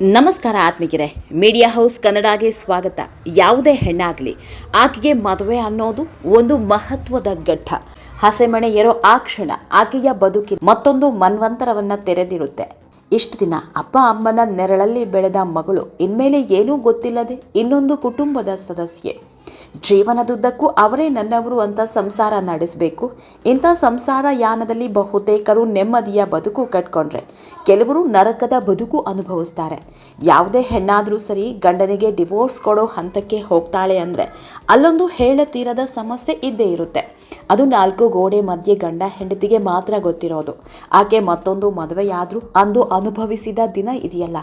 ನಮಸ್ಕಾರ ಆತ್ಮಿಕರೇ media house ಕನ್ನಡಗೆ ಸ್ವಾಗತ. ಯಾವುದೇ ಹೆಣ್ಣಾಗಲಿ, ಆಕೆಗೆ ಮದುವೆ ಅನ್ನೋದು ಒಂದು ಮಹತ್ವದ ಘಟ್ಟ. ಹಸೆಮಣೆ ಇರೋ ಆ ಕ್ಷಣ, ಆಕೆಯ ಬದುಕಿ ಮತ್ತೊಂದು ಮನ್ವಂತರವನ್ನ ತೆರೆದಿಡುತ್ತೆ. ಇಷ್ಟು ದಿನ ಅಪ್ಪ ಅಮ್ಮನ ನೆರಳಲ್ಲಿ ಬೆಳೆದ ಮಗಳು ಇನ್ಮೇಲೆ ಏನೂ ಗೊತ್ತಿಲ್ಲದೆ ಇನ್ನೊಂದು ಕುಟುಂಬದ ಸದಸ್ಯೆ. ಜೀವನದುದ್ದಕ್ಕೂ ಅವರೇ ನನ್ನವರು ಅಂತ ಸಂಸಾರ ನಡೆಸಬೇಕು. ಇಂಥ ಸಂಸಾರ ಯಾನದಲ್ಲಿ ಬಹುತೇಕರು ನೆಮ್ಮದಿಯ ಬದುಕು ಕಟ್ಕೊಂಡ್ರೆ, ಕೆಲವರು ನರಕದ ಬದುಕು ಅನುಭವಿಸ್ತಾರೆ. ಯಾವುದೇ ಹೆಣ್ಣಾದರೂ ಸರಿ ಗಂಡನಿಗೆ ಡಿವೋರ್ಸ್ ಕೊಡೋ ಹಂತಕ್ಕೆ ಹೋಗ್ತಾಳೆ ಅಂದರೆ ಅಲ್ಲೊಂದು ಹೇಳತೀರದ ಸಮಸ್ಯೆ ಇದ್ದೇ ಇರುತ್ತೆ. ಅದು ನಾಲ್ಕು ಗೋಡೆ ಮಧ್ಯೆ ಗಂಡ ಹೆಂಡತಿಗೆ ಮಾತ್ರ ಗೊತ್ತಿರೋದು. ಆಕೆ ಮತ್ತೊಂದು ಮದುವೆಯಾದರೂ ಅಂದು ಅನುಭವಿಸಿದ ದಿನ ಇದೆಯಲ್ಲ.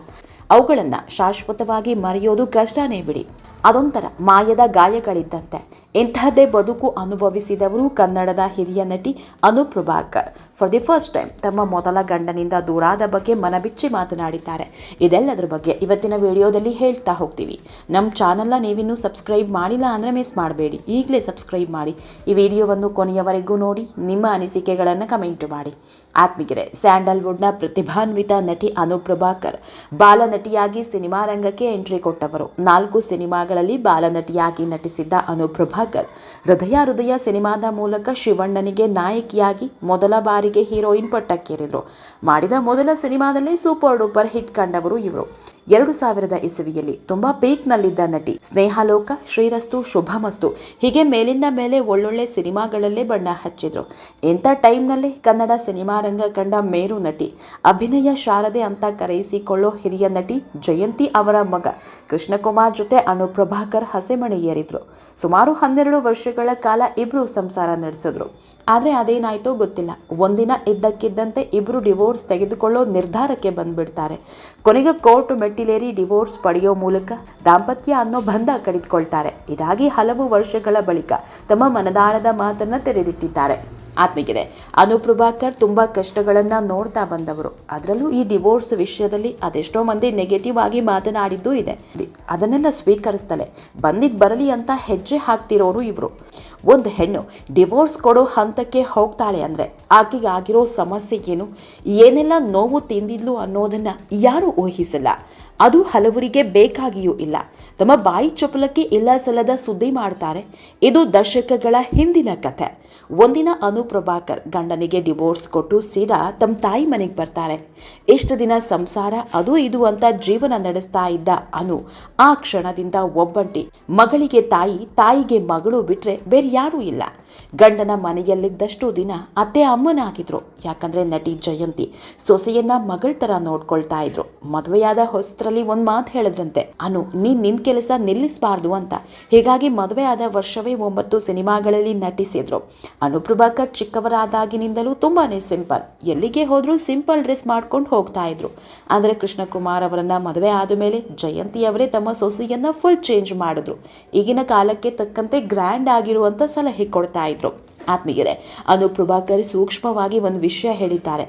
ಅವುಗಳನ್ನು ಶಾಶ್ವತವಾಗಿ ಮರೆಯೋದು ಕಷ್ಟನೇ ಬಿಡಿ. ಅದೊಂಥರ ಮಾಯದ ಗಾಯಗಳಿದ್ದಂತೆ. ಇಂತಹದ್ದೇ ಬದುಕು ಅನುಭವಿಸಿದವರು ಕನ್ನಡದ ಹಿರಿಯ ನಟಿ Anu Prabhakar. For the first time ತಮ್ಮ ಮೊದಲ ಗಂಡನಿಂದ ದೂರಾದ ಬಗ್ಗೆ ಮನಬಿಚ್ಚಿ ಮಾತನಾಡಿದ್ದಾರೆ. ಇದೆಲ್ಲದರ ಬಗ್ಗೆ ಇವತ್ತಿನ ವಿಡಿಯೋದಲ್ಲಿ ಹೇಳ್ತಾ ಹೋಗ್ತೀವಿ. ನಮ್ಮ ಚಾನಲ್ನ ನೀವಿನ್ನೂ ಸಬ್ಸ್ಕ್ರೈಬ್ ಮಾಡಿಲ್ಲ ಅಂದರೆ ಮಿಸ್ ಮಾಡಬೇಡಿ. ಈಗಲೇ ಸಬ್ಸ್ಕ್ರೈಬ್ ಮಾಡಿ. ಈ ವಿಡಿಯೋವನ್ನು ಕೊನೆಯವರೆಗೂ ನೋಡಿ, ನಿಮ್ಮ ಅನಿಸಿಕೆಗಳನ್ನು ಕಮೆಂಟ್ ಮಾಡಿ. ಆತ್ಮಿಗೆರೆ ಸ್ಯಾಂಡಲ್ವುಡ್ನ ಪ್ರತಿಭಾನ್ವಿತ ನಟಿ ಅನು ಪ್ರಭಾಕರ್ ಬಾಲನಟಿಯಾಗಿ ಸಿನಿಮಾ ರಂಗಕ್ಕೆ ಎಂಟ್ರಿ ಕೊಟ್ಟವರು. ನಾಲ್ಕು ಸಿನಿಮಾಗಳಲ್ಲಿ ಬಾಲನಟಿಯಾಗಿ ನಟಿಸಿದ್ದ ಅನು ಪ್ರಭಾಕರ್ ಹೃದಯ ಹೃದಯ ಸಿನಿಮಾದ ಮೂಲಕ ಶಿವಣ್ಣನಿಗೆ ನಾಯಕಿಯಾಗಿ ಮೊದಲ ಬಾರಿಗೆ ಹೀರೋಯಿನ್ ಪಟ್ಟಕ್ಕೇರಿದ್ರು. ಮಾಡಿದ ಮೊದಲ ಸಿನಿಮಾದಲ್ಲೇ ಸೂಪರ್ ಡೂಪರ್ ಹಿಟ್ ಕಂಡವರು ಇವರು. ಎರಡು ಸಾವಿರದ ಇಸವಿಯಲ್ಲಿ ತುಂಬಾ ಪೀಕ್ನಲ್ಲಿದ್ದ ನಟಿ ಸ್ನೇಹಲೋಕ ಶ್ರೀರಸ್ತು ಶುಭಮಸ್ತು. ಹೀಗೆ ಮೇಲಿಂದ ಮೇಲೆ ಒಳ್ಳೊಳ್ಳೆ ಸಿನಿಮಾಗಳಲ್ಲೇ ಬಣ್ಣ ಹಚ್ಚಿದ್ರು. ಇಂಥ ಟೈಮ್ನಲ್ಲಿ ಕನ್ನಡ ಸಿನಿಮಾ ರಂಗ ಕಂಡ ಮೇರು ನಟಿ ಅಭಿನಯ ಶಾರದೆ ಅಂತ ಕರೆಯಿಸಿಕೊಳ್ಳೋ ಹಿರಿಯ ನಟಿ ಜಯಂತಿ ಅವರ ಮಗ ಕೃಷ್ಣಕುಮಾರ್ ಜೊತೆ ಅನುಪ್ರಭಾಕರ್ ಹಸೆಮಣೆ ಏರಿದ್ರು. ಸುಮಾರು ಹನ್ನೆರಡು ವರ್ಷಗಳ ಕಾಲ ಇಬ್ರು ಸಂಸಾರ ನಡೆಸಿದ್ರು. ಆದರೆ ಅದೇನಾಯಿತೋ ಗೊತ್ತಿಲ್ಲ. ಒಂದಿನ ಇದ್ದಕ್ಕಿದ್ದಂತೆ ಇಬ್ಬರು ಡಿವೋರ್ಸ್ ತೆಗೆದುಕೊಳ್ಳೋ ನಿರ್ಧಾರಕ್ಕೆ ಬಂದುಬಿಡ್ತಾರೆ. ಕೊನೆಗೆ ಕೋರ್ಟ್ ಮೆಟ್ಟಿಲೇರಿ ಡಿವೋರ್ಸ್ ಪಡೆಯೋ ಮೂಲಕ ದಾಂಪತ್ಯ ಅನ್ನೋ ಬಂಧ ಕಡಿದುಕೊಳ್ತಾರೆ. ಇದಾಗಿ ಹಲವು ವರ್ಷಗಳ ಬಳಿಕ ತಮ್ಮ ಮನದಾಳದ ಮಾತನ್ನು ತೆರೆದಿಟ್ಟಿದ್ದಾರೆ. ಆತ್ಮೀಗಿದೆ ಅನುಪ್ರಭಾಕರ್ ತುಂಬ ಕಷ್ಟಗಳನ್ನು ನೋಡ್ತಾ ಬಂದವರು. ಅದರಲ್ಲೂ ಈ ಡಿವೋರ್ಸ್ ವಿಷಯದಲ್ಲಿ ಅದೆಷ್ಟೋ ಮಂದಿ ನೆಗೆಟಿವ್ ಆಗಿ ಮಾತನಾಡಿದ್ದೂ ಇದೆ. ಅದನ್ನೆಲ್ಲ ಸ್ವೀಕರಿಸ್ತಲೇ. ಬಂದಿದ್ದು ಬರಲಿ ಅಂತ ಹೆಜ್ಜೆ ಹಾಕ್ತಿರೋರು ಇವರು ಒಂದು ಹೆಣ್ಣು ಡಿವೋರ್ಸ್ ಕೊಡೋ ಹಂತಕ್ಕೆ ಹೋಗ್ತಾಳೆ ಅಂದರೆ ಆಕೆಗೆ ಆಗಿರೋ ಸಮಸ್ಯೆ ಏನು? ಏನೆಲ್ಲ ನೋವು ತಿಂದಿದ್ಲು ಅನ್ನೋದನ್ನು ಯಾರೂ ಊಹಿಸಲ್ಲ. ಅದು ಹಲವರಿಗೆ ಬೇಕಾಗಿಯೂ ಇಲ್ಲ. ತಮ್ಮ ಬಾಯಿ ಚಪಲಕ್ಕೆ ಇಲ್ಲ ಸಲ್ಲದ ಸುದ್ದಿ ಮಾಡ್ತಾರೆ. ಇದು ದಶಕಗಳ ಹಿಂದಿನ ಕಥೆ ಒಂದಿನ ಅನು ಪ್ರಭಾಕರ್ ಗಂಡನಿಗೆ ಡಿವೋರ್ಸ್ ಕೊಟ್ಟು ಸೀದಾ ತಮ್ಮ ತಾಯಿ ಮನೆಗೆ ಬರ್ತಾರೆ. ಎಷ್ಟು ದಿನ ಸಂಸಾರ, ಅದು ಇದು ಅಂತ ಜೀವನ ನಡೆಸ್ತಾ ಇದ್ದ ಅನು ಆ ಕ್ಷಣದಿಂದ ಒಬ್ಬಂಟಿ ಮಗಳಿಗೆ ತಾಯಿ, ತಾಯಿಗೆ ಮಗಳು ಬಿಟ್ರೆ ಬೇರೆ ಯಾರೂ ಇಲ್ಲ ಗಂಡನ ಮನೆಯಲ್ಲಿದ್ದಷ್ಟು ದಿನ ಅತ್ತೆ ಅಮ್ಮನಾಗಿದ್ರು. ಯಾಕಂದ್ರೆ ನಟಿ ಜಯಂತಿ ಸೊಸೆಯನ್ನ ಮಗಳ ಥರ ನೋಡ್ಕೊಳ್ತಾ ಇದ್ರು. ಮದುವೆಯಾದ ಹೊಸ್ತ್ರಲ್ಲಿ ಒಂದು ಮಾತು ಹೇಳಿದ್ರಂತೆ. ಅನು, ನೀನು ನಿನ್ ಕೆಲಸ ನಿಲ್ಲಿಸಬಾರ್ದು ಅಂತ. ಹೀಗಾಗಿ ಮದುವೆಯಾದ ವರ್ಷವೇ ಒಂಬತ್ತು ಸಿನಿಮಾಗಳಲ್ಲಿ ನಟಿಸಿದ್ರು. ಅನು ಪ್ರಭಾಕರ್ ಚಿಕ್ಕವರಾದಾಗಿನಿಂದಲೂ ತುಂಬಾನೇ ಸಿಂಪಲ್. ಎಲ್ಲಿಗೆ ಹೋದ್ರೂ ಸಿಂಪಲ್ ಡ್ರೆಸ್ ಮಾಡ್ಕೊಂಡು ಹೋಗ್ತಾ ಇದ್ರು. ಅಂದರೆ ಕೃಷ್ಣಕುಮಾರ್ ಅವರನ್ನ ಮದುವೆ ಆದ ಮೇಲೆ ಜಯಂತಿ ಅವರೇ ತಮ್ಮ ಸೊಸೆಯನ್ನ ಫುಲ್ ಚೇಂಜ್ ಮಾಡಿದ್ರು. ಈಗಿನ ಕಾಲಕ್ಕೆ ತಕ್ಕಂತೆ ಗ್ರ್ಯಾಂಡ್ ಆಗಿರುವಂತ ಸಲಹೆ ಕೊಡ್ತಾ ಇದ್ರು ಆತ್ಮೀಯರೇ ಅನು ಪ್ರಭಾಕರ್ ಸೂಕ್ಷ್ಮವಾಗಿ ಒಂದು ವಿಷಯ ಹೇಳಿದ್ದಾರೆ.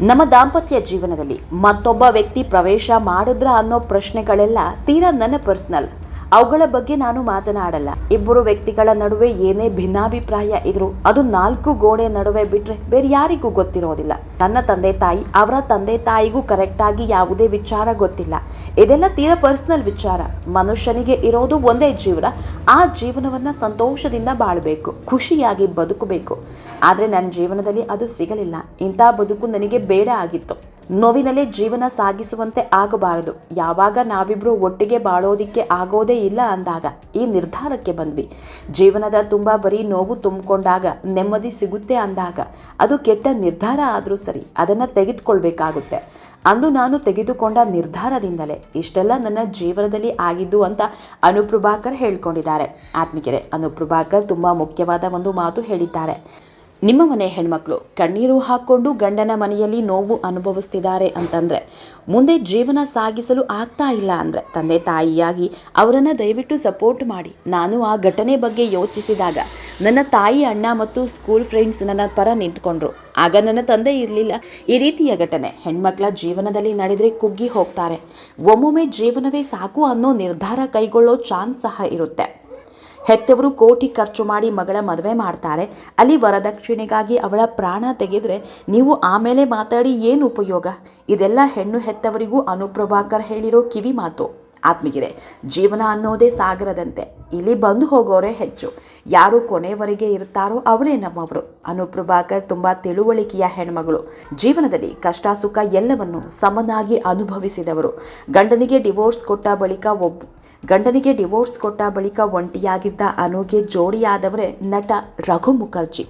ನಮ್ಮ ದಾಂಪತ್ಯ ಜೀವನದಲ್ಲಿ ಮತ್ತೊಬ್ಬ ವ್ಯಕ್ತಿ ಪ್ರವೇಶ ಮಾಡಿದ್ರ ಅನ್ನೋ ಪ್ರಶ್ನೆಗಳೆಲ್ಲ ತೀರಾ ನನ್ನ ಪರ್ಸನಲ್. ಅವುಗಳ ಬಗ್ಗೆ ನಾನು ಮಾತನಾಡಲ್ಲ. ಇಬ್ಬರು ವ್ಯಕ್ತಿಗಳ ನಡುವೆ ಏನೇ ಭಿನ್ನಾಭಿಪ್ರಾಯ ಇದ್ರು ಅದು ನಾಲ್ಕು ಗೋಡೆ ನಡುವೆ ಬಿಟ್ರೆ ಬೇರೆ ಯಾರಿಗೂ ಗೊತ್ತಿರೋದಿಲ್ಲ. ನನ್ನ ತಂದೆ ತಾಯಿ ಅವರ ತಂದೆ ತಾಯಿಗೂ ಕರೆಕ್ಟಾಗಿ ಯಾವುದೇ ವಿಚಾರ ಗೊತ್ತಿಲ್ಲ. ಇದೆಲ್ಲ ತೀರಾ ಪರ್ಸನಲ್ ವಿಚಾರ. ಮನುಷ್ಯನಿಗೆ ಇರೋದು ಒಂದೇ ಜೀವನ. ಆ ಜೀವನವನ್ನ ಸಂತೋಷದಿಂದ ಬಾಳಬೇಕು. ಖುಷಿಯಾಗಿ ಬದುಕಬೇಕು. ಆದರೆ ನನ್ನ ಜೀವನದಲ್ಲಿ ಅದು ಸಿಗಲಿಲ್ಲ. ಇಂಥ ಬದುಕು ನನಗೆ ಬೇಡ ಆಗಿತ್ತು. ನೋವಿನಲ್ಲೇ ಜೀವನ ಸಾಗಿಸುವಂತೆ ಆಗಬಾರದು. ಯಾವಾಗ ನಾವಿಬ್ರು ಒಟ್ಟಿಗೆ ಬಾಳೋದಿಕ್ಕೆ ಆಗೋದೇ ಇಲ್ಲ ಅಂದಾಗ ಈ ನಿರ್ಧಾರಕ್ಕೆ ಬಂದ್ವಿ. ಜೀವನದ ತುಂಬ ಬರೀ ನೋವು ತುಂಬಿಕೊಂಡಾಗ ನೆಮ್ಮದಿ ಸಿಗುತ್ತೆ ಅಂದಾಗ ಅದು ಕೆಟ್ಟ ನಿರ್ಧಾರ ಆದರೂ ಸರಿ, ಅದನ್ನು ತೆಗೆದುಕೊಳ್ಬೇಕಾಗುತ್ತೆ. ಅಂದು ನಾನು ತೆಗೆದುಕೊಂಡ ನಿರ್ಧಾರದಿಂದಲೇ ಇಷ್ಟೆಲ್ಲ ನನ್ನ ಜೀವನದಲ್ಲಿ ಆಗಿದ್ದು ಅಂತ ಅನುಪ್ರಭಾಕರ್ ಹೇಳ್ಕೊಂಡಿದ್ದಾರೆ. ಆತ್ಮಿಕೆರೆ, ಅನುಪ್ರಭಾಕರ್ ತುಂಬ ಮುಖ್ಯವಾದ ಒಂದು ಮಾತು ಹೇಳಿದ್ದಾರೆ. ನಿಮ್ಮ ಮನೆ ಹೆಣ್ಮಕ್ಳು ಕಣ್ಣೀರು ಹಾಕ್ಕೊಂಡು ಗಂಡನ ಮನೆಯಲ್ಲಿ ನೋವು ಅನುಭವಿಸ್ತಿದ್ದಾರೆ ಅಂತಂದರೆ, ಮುಂದೆ ಜೀವನ ಸಾಗಿಸಲು ಆಗ್ತಾ ಇಲ್ಲ ಅಂದರೆ, ತಂದೆ ತಾಯಿಯಾಗಿ ಅವರನ್ನು ದಯವಿಟ್ಟು ಸಪೋರ್ಟ್ ಮಾಡಿ. ನಾನು ಆ ಘಟನೆ ಬಗ್ಗೆ ಯೋಚಿಸಿದಾಗ ನನ್ನ ತಾಯಿ ಅಣ್ಣ ಮತ್ತು ಸ್ಕೂಲ್ ಫ್ರೆಂಡ್ಸ್ ನನ್ನ ಪರ ನಿಂತ್ಕೊಂಡ್ರು. ಆಗ ನನ್ನ ತಂದೆ ಇರಲಿಲ್ಲ. ಈ ರೀತಿಯ ಘಟನೆ ಹೆಣ್ಮಕ್ಳ ಜೀವನದಲ್ಲಿ ನಡೆದರೆ ಕುಗ್ಗಿ ಹೋಗ್ತಾರೆ. ಒಮ್ಮೊಮ್ಮೆ ಜೀವನವೇ ಸಾಕು ಅನ್ನೋ ನಿರ್ಧಾರ ಕೈಗೊಳ್ಳೋ ಚಾನ್ಸ್ ಸಹ ಇರುತ್ತೆ. ಹೆತ್ತವರು ಕೋಟಿ ಖರ್ಚು ಮಾಡಿ ಮಗಳ ಮದುವೆ ಮಾಡ್ತಾರೆ. ಅಲ್ಲಿ ವರದಕ್ಷಿಣೆಗಾಗಿ ಅವಳ ಪ್ರಾಣ ತೆಗೆದರೆ ನೀವು ಆಮೇಲೆ ಮಾತಾಡಿ ಏನು ಉಪಯೋಗ? ಇದೆಲ್ಲ ಹೆಣ್ಣು ಹೆತ್ತವರಿಗೂ ಅನುಪ್ರಭಾಕರ್ ಹೇಳಿರೋ ಕಿವಿ ಮಾತು. ಆತ್ಮೀಗಿರೆ, ಜೀವನ ಅನ್ನೋದೇ ಸಾಗರದಂತೆ. ಇಲ್ಲಿ ಬಂದು ಹೋಗೋರೇ ಹೆಚ್ಚು. ಯಾರು ಕೊನೆವರೆಗೆ ಇರ್ತಾರೋ ಅವರೇ ನಮ್ಮವರು. ಅನುಪ್ರಭಾಕರ್ ತುಂಬ ತಿಳುವಳಿಕೆಯ ಹೆಣ್ಮಗಳು. ಜೀವನದಲ್ಲಿ ಕಷ್ಟ, ಸುಖ ಎಲ್ಲವನ್ನು ಸಮನಾಗಿ ಅನುಭವಿಸಿದವರು. ಗಂಡನಿಗೆ ಡಿವೋರ್ಸ್ ಕೊಟ್ಟ ಬಳಿಕ ಒಬ್ಬ, ಗಂಡನಿಗೆ ಡಿವೋರ್ಸ್ ಕೊಟ್ಟ ಬಳಿಕ ಒಂಟಿಯಾಗಿದ್ದ ಅನುಗೆ ಜೋಡಿಯಾದವರೇ ನಟ ರಘು ಮುಖರ್ಜಿ.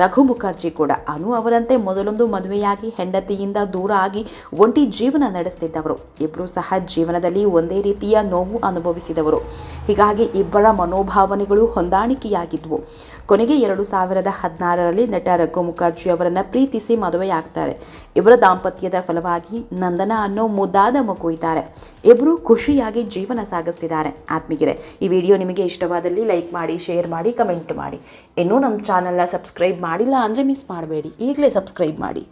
ರಘು ಮುಖರ್ಜಿ ಕೂಡ ಅನು ಅವರಂತೆ ಮೊದಲೊಂದು ಮದುವೆಯಾಗಿ ಹೆಂಡತಿಯಿಂದ ದೂರ ಆಗಿ ಒಂಟಿ ಜೀವನ ನಡೆಸ್ತಿದ್ದವರು. ಇಬ್ಬರು ಸಹ ಜೀವನದಲ್ಲಿ ಒಂದೇ ರೀತಿಯ ನೋವು ಅನುಭವಿಸಿದವರು. ಹೀಗಾಗಿ ಇಬ್ಬರ ಮನೋಭಾವನೆಗಳು ಹೊಂದಾಣಿಕೆಯಾಗಿದ್ವು. ಕೊನೆಗೆ ಎರಡು ಸಾವಿರದ ಹದಿನಾರರಲ್ಲಿ ನಟ ರಘು ಮುಖರ್ಜಿ ಅವರನ್ನು ಪ್ರೀತಿಸಿ ಮದುವೆಯಾಗ್ತಾರೆ. ಇವರ ದಾಂಪತ್ಯದ ಫಲವಾಗಿ ನಂದನ ಅನ್ನೋ ಮುದ್ದಾದ ಮಗು ಇದ್ದಾರೆ. ಇಬ್ಬರು ಖುಷಿಯಾಗಿ ಜೀವನ ಸಾಗಿಸ್ತಿದ್ದಾರೆ. ಆತ್ಮೀಗಿರೆ ಈ ವಿಡಿಯೋ ನಿಮಗೆ ಇಷ್ಟವಾದಲ್ಲಿ ಲೈಕ್ ಮಾಡಿ, ಶೇರ್ ಮಾಡಿ, ಕಮೆಂಟ್ ಮಾಡಿ. ಇನ್ನೂ ನಮ್ಮ ಚಾನಲ್ನ ಸಬ್ಸ್ಕ್ರೈಬ್ ಮಾಡಿಲ್ಲ ಅಂದರೆ ಮಿಸ್ ಮಾಡಬೇಡಿ. ಈಗಲೇ ಸಬ್ಸ್ಕ್ರೈಬ್ ಮಾಡಿ.